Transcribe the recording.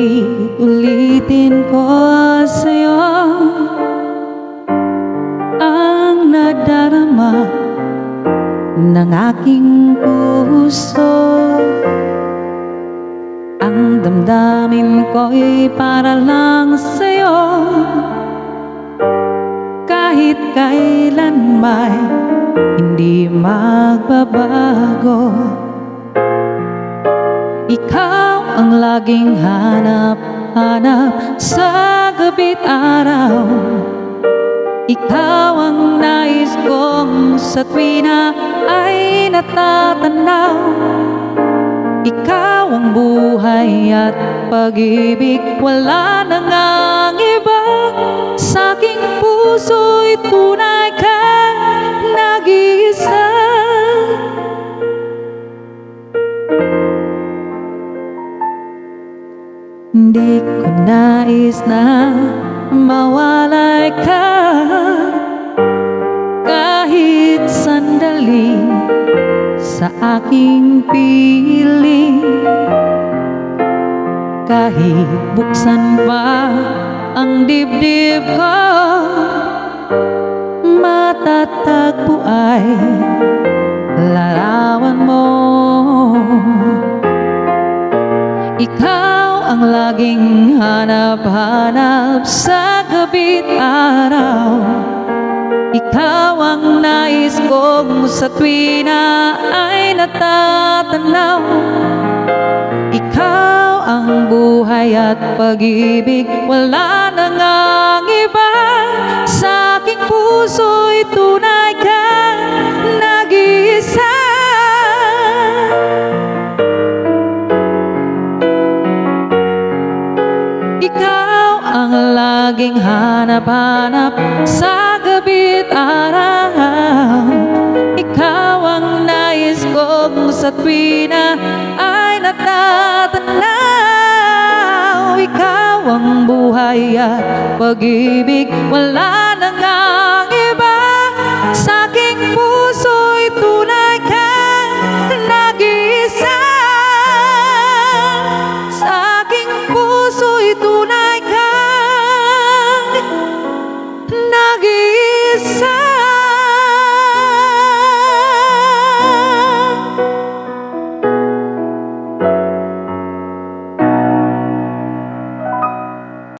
Uulit-ulitin ko sa'yo Ang nadarama ng aking puso. Ang damdamin ko'y para lang sa'yo. Kahit kailan may hindi magbabago ikaw ang laging hanap-hanap sa gabi't araw. Ikaw ang nais kong sa tuwina ay natatanaw. Ikaw ang buhay at pag-ibig Wala nang ang Hindi ko nais na mawalay ka. Kahit sandali sa aking piling Kahit buksan pa ang dibdib ko Matatagpo ay larawan mo ang laging hanap-hanap sa gabi't araw. Ikaw ang nais kong sa tuwina ay natatanaw. Ikaw ang buhay at pag-ibig Wala nang ang iba. Sa aking puso'y tunay ang laging hanap-hanap sa gabi't araw. Ikaw ang nais kong sa tuwina ay natatanaw. Ikaw ang buhay at pag-ibig Wala nang ang iba. Sa aking puso